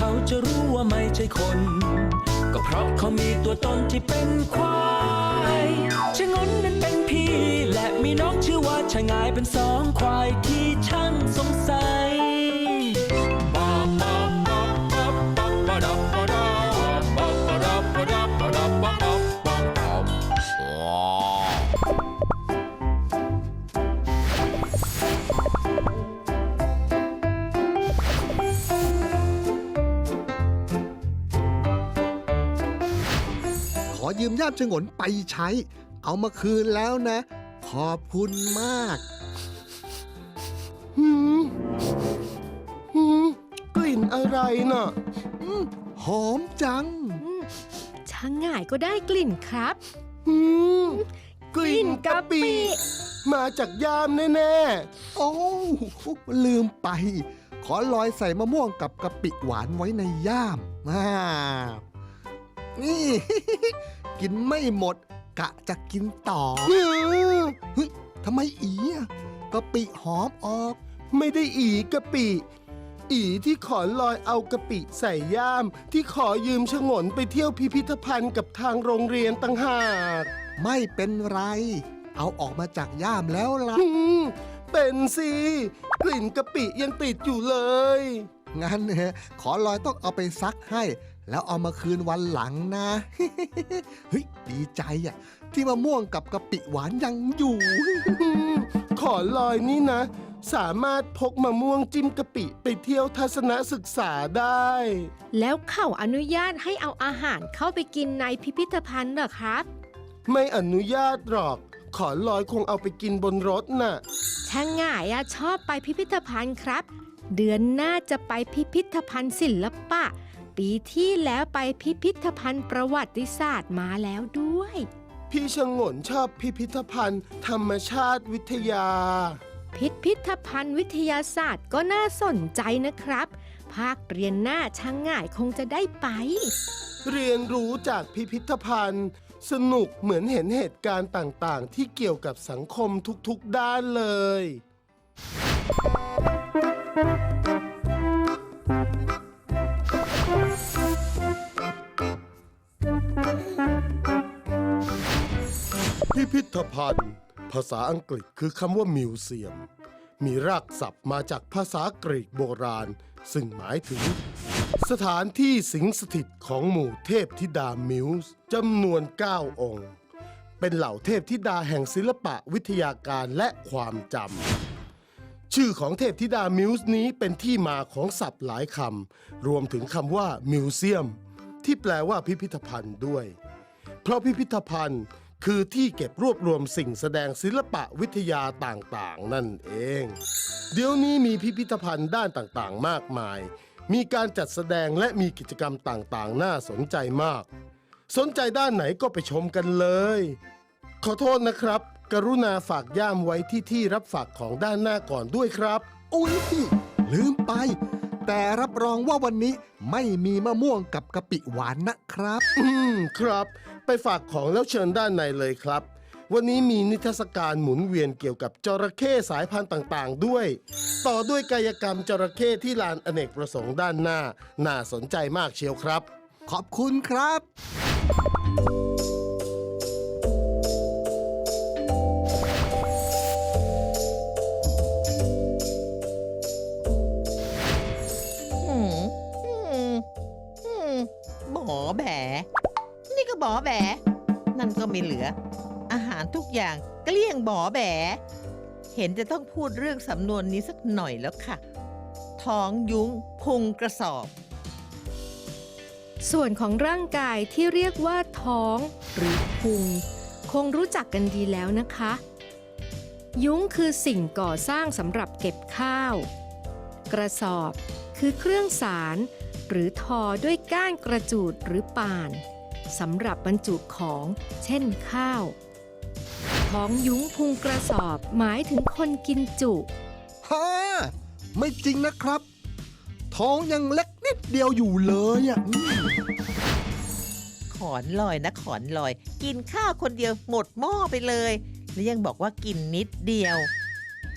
เขาจะรู้ว่าไม่ใช่คน ก็เพราะเขามีตัวตนที่เป็นควายชะงนนั้นเป็นพี่ และมีน้องชื่อว่าชะงายเป็นสองควายที่ อยืมย่ามฉงนไปใช้ เอามาคืนแล้วนะ ขอบคุณมากหืมหืมกลิ่นอะไรน่ะอืมหอมจังช่างง่ายก็ได้กลิ่นครับ หืมกลิ่นกลิ่นกะกะปิปิ มาจากย่ามแน่ๆโอ้ลืมไป ขอลอยใส่มะม่วงกับกะปิหวานไว้ในย่ามอ่านี่ กินไม่หมด กะจะกินต่อเฮ้ยทำไมอีอะกะปิหอมออก ไม่ได้อีกะปิอีที่ขอลอยเอากะปิใส่ย่าม ที่ขอยืมฉงนไปเที่ยวพิพิธภัณฑ์กับทางโรงเรียนตั้งหาก ไม่เป็นไร เอาออกมาจากย่ามแล้วล่ะอืมเป็นสิกลิ่นกะปิยังติดอยู่เลย งั้นเนี่ยขอลอยต้องเอาไปซักให้ แล้วเอามาคืนวันหลังนะเฮ้ยดีใจอะ ที่มะม่วงกับกะปิหวานยังอยู่อืมขอลอยนี่นะ สามารถพกมะม่วงจิ้มกะปิไปเที่ยวทัศนศึกษาได้ แล้วเขาอนุญาตให้เอาอาหารเข้าไปกินในพิพิธภัณฑ์เหรอครับ ไม่อนุญาตหรอก ขอลอยคงเอาไปกินบนรถน่ะช่างง่ายอะชอบไปพิพิธภัณฑ์ครับ เดือนหน้าจะไปพิพิธภัณฑ์ศิลปะ ปีที่แล้วไปพิพิธภัณฑ์ประวัติศาสตร์มาแล้วด้วย พี่ชงนชอบพิพิธภัณฑ์ ธรรมชาติวิทยา พิพิธภัณฑ์วิทยาศาสตร์ก็น่าสนใจนะครับ ภาคเรียนหน้าช่างง่ายคงจะได้ไป เรียนรู้จากพิพิธภัณฑ์ สนุกเหมือนเห็นเหตุการณ์ต่างๆ ที่เกี่ยวกับสังคมทุกๆด้านเลย พิพิธภัณฑ์ ภาษาอังกฤษคือคำว่ามิวเซียม มีรากศัพท์มาจากภาษากรีกโบราณ ซึ่งหมายถึง สถานที่สิงสถิตของหมู่เทพธิดามิวส์จำนวน 9 องค์ เป็นเหล่าเทพธิดาแห่งศิลปะวิทยาการและความจำชื่อของเทพธิดามิวส์นี้เป็นที่มาของศัพท์หลายคำ รวมถึงคำว่ามิวเซียม ที่แปลว่าพิพิธภัณฑ์ด้วย เพราะพิพิธภัณฑ์ คือที่เก็บรวบรวมสิ่งแสดงศิลปะวิทยาต่างๆ นั่นเอง เดี๋ยวนี้มีพิพิธภัณฑ์ด้านต่างๆ มากมาย มีการจัดแสดงและมีกิจกรรมต่างๆ น่าสนใจมาก สนใจด้านไหนก็ไปชมกันเลย ขอโทษนะครับ กรุณาฝากย่ามไว้ที่ที่รับฝากของด้านหน้าก่อนด้วยครับ อุ้ยลืมไป แต่รับรองว่าวันนี้ไม่มีมะม่วงกับกะปิหวานนะครับ อืมครับ ไปฝากของแล้วเชิญด้านในเลยครับ วันนี้มีนิทรรศการหมุนเวียนเกี่ยวกับจระเข้สายพันธุ์ต่างๆ ด้วย ต่อด้วยกายกรรมจระเข้ที่ลานอเนกประสงค์ด้านหน้า น่าสนใจมากเชียวครับ ขอบคุณครับ แบ นั่นก็ไม่เหลือ อาหารทุกอย่างเกลี้ยงบอแบ เห็นจะต้องพูดเรื่องสำนวนนี้สักหน่อยแล้วค่ะ ท้องยุ้งพุงกระสอบ ส่วนของร่างกายที่เรียกว่าท้องหรือพุง คงรู้จักกันดีแล้วนะคะ ยุ้งคือสิ่งก่อสร้างสำหรับเก็บข้าว กระสอบคือเครื่องสารหรือทอด้วยก้านกระจูดหรือป่าน สำหรับบรรจุของ เช่นข้าวท้องยุ้งพุงกระสอบหมายถึงคนกินจุ ฮ่าไม่จริงนะครับ ท้องยังเล็กนิดเดียวอยู่เลยอะอืมขอนลอยนะขอนลอย กินข้าวคนเดียวหมดหม้อไปเลย แล้วยังบอกว่ากินนิดเดียว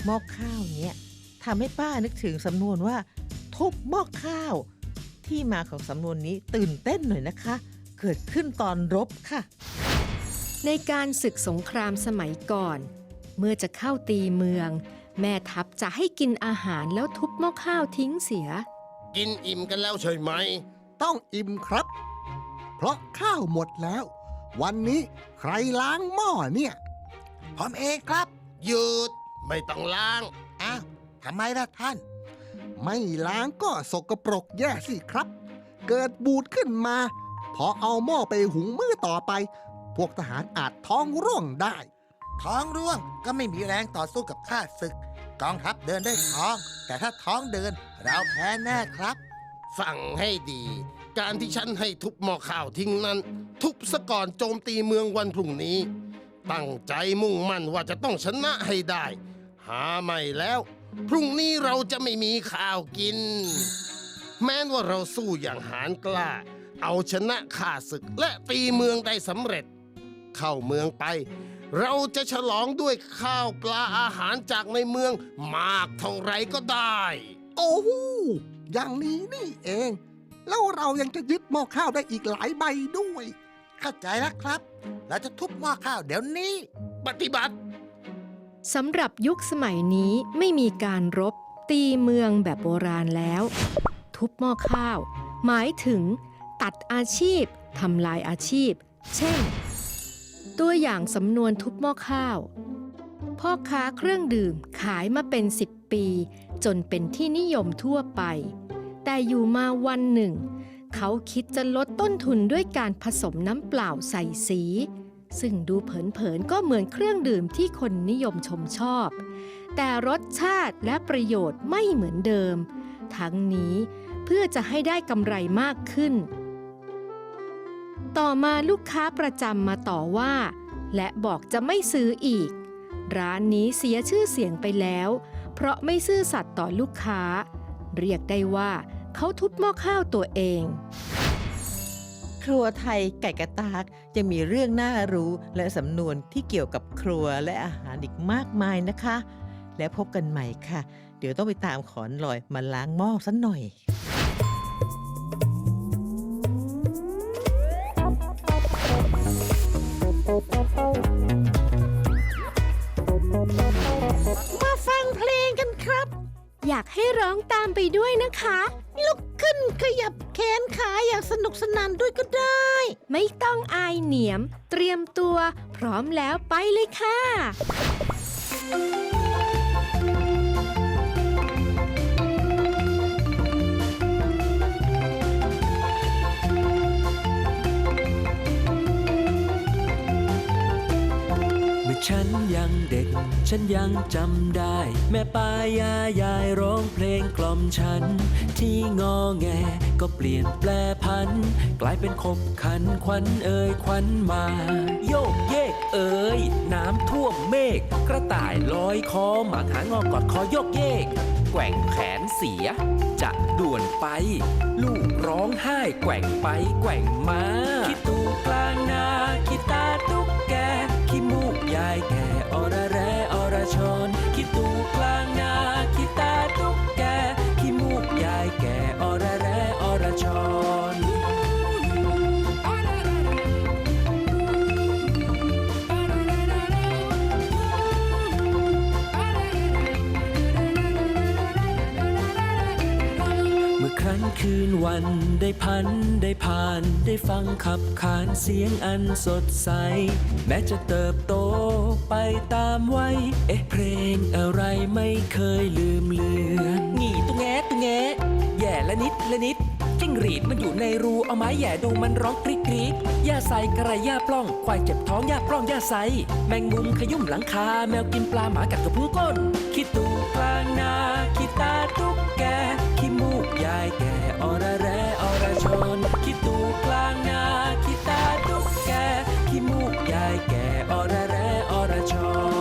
หม้อข้าวเนี้ยทำให้ป้านึกถึงสำนวนว่าทุบหม้อข้าวทที่มาของสำนวนนี้ตื่นเต้นหน่อยนะคะ เกิดขึ้นตอนรบค่ะ ในการศึกสงครามสมัยก่อน เมื่อจะเข้าตีเมือง แม่ทัพจะให้กินอาหารแล้วทุบหม้อข้าวทิ้งเสีย กินอิ่มกันแล้วใช่ไหม ต้องอิ่มครับ เพราะข้าวหมดแล้ว วันนี้ใครล้างหม้อเนี่ยผมเองครับ หยุด ไม่ต้องล้าง อ้าวทำไมล่ะท่าน ไม่ล้างก็สกปรกแย่สิครับ เกิดบูดขึ้นมา พอเอาหม้อไปหุงมื้อต่อไป พวกทหารอาจท้องร่วงได้ ท้องร่วงก็ไม่มีแรงต่อสู้กับข้าศึก กองทัพเดินด้วยท้อง แต่ถ้าท้องเดินเราแพ้แน่ครับ ฟังให้ดี การที่ฉันให้ทุบหม้อข้าวทิ้งนั้น ทุบซะก่อนโจมตีเมืองวันพรุ่งนี้ ตั้งใจมุ่งมั่นว่าจะต้องชนะให้ได้ หาไม่แล้ว พรุ่งนี้เราจะไม่มีข้าวกิน แม้นว่าเราสู้อย่างหานกล้า เอาชนะข้าศึกและตีเมืองได้สำเร็จ เข้าเมืองไป เราจะฉลองด้วยข้าวปลาอาหารจากในเมืองมากเท่าไรก็ได้ โอ้โหอย่างนี้นี่เอง แล้วเรายังจะยึดหม้อข้าวได้อีกหลายใบด้วย เข้าใจแล้วครับเราจะทุบหม้อข้าวเดี๋ยวนี้ ปฏิบัติ สำหรับยุคสมัยนี้ไม่มีการรบตีเมืองแบบโบราณแล้ว ทุบหม้อข้าว หมายถึง ตัดอาชีพทำลายอาชีพ เช่น ตัวอย่างสำนวนทุบหม้อข้าว พ่อค้าเครื่องดื่มขายมาเป็น 10 ปี จนเป็นที่นิยมทั่วไป แต่อยู่มาวันหนึ่ง เขาคิดจะลดต้นทุนด้วยการผสมน้ำเปล่าใส่สี ซึ่งดูเผินๆก็เหมือนเครื่องดื่มที่คนนิยมชมชอบ แต่รสชาติและประโยชน์ไม่เหมือนเดิม ทั้งนี้เพื่อจะให้ได้กำไรมากขึ้น ต่อมาลูกค้าประจำมาต่อว่า และบอกจะไม่ซื้ออีก ร้านนี้เสียชื่อเสียงไปแล้ว เพราะไม่ซื่อสัตย์ต่อลูกค้า เรียกได้ว่าเขาทุบหม้อข้าวตัวเอง ครัวไทยไก่กระตากจะมีเรื่องน่ารู้และสำนวนที่เกี่ยวกับครัวและอาหารอีกมากมายนะคะ และพบกันใหม่ค่ะ เดี๋ยวต้องไปตามขอนลอยมาล้างหม้อสักหน่อย อยากให้ร้องตามไปด้วยนะคะ ลุกขึ้นขยับแขนขาอย่างสนุกสนานด้วยก็ได้ ไม่ต้องอายเหนียม เตรียมตัว พร้อมแล้วไปเลยค่ะ ด็ก ฉันยังจำได้ แม่ป้ายายายร้องเพลงกล่อมฉัน ที่งอแงก็เปลี่ยนแปลพัน กลายเป็นขบขันควันเอ่ยควันมา โยกเยกเอ่ยน้ำท่วมเมฆกระต่ายลอยคอหมาหางอกอดคอโยกเยก แกว่งแขนเสีย จะด่วนไป ลูกร้องไห้แกว่งไปแกว่งมาคิดตูกลางนาคิดตา มื่อครั้นคืนวันได้พันได้ผ่าน ได้ฟังขับขานเสียงอันสดใส แม้จะเติบโตไปตามวัยเอ๊ะเพลงอะไรไม่เคยลืมเลือนงี่ตุงแงตุงแงแย่ละนิดละนิดจิ้งหรีดมันอยู่ในรูเอาไม้แย่ดูมันร้องกรีดกรีดย่าใส่กระไรย่าปล้อง ควายเจ็บท้องย่าปล้องย่าใส แมงมุมขยุ่มหลังคา แมวกินปลาหมากัดกระพุ้งก้นคิดตูกลางนาคิดตาตุ๊กแก ขี้มูกยายแก่อระแระอระชอ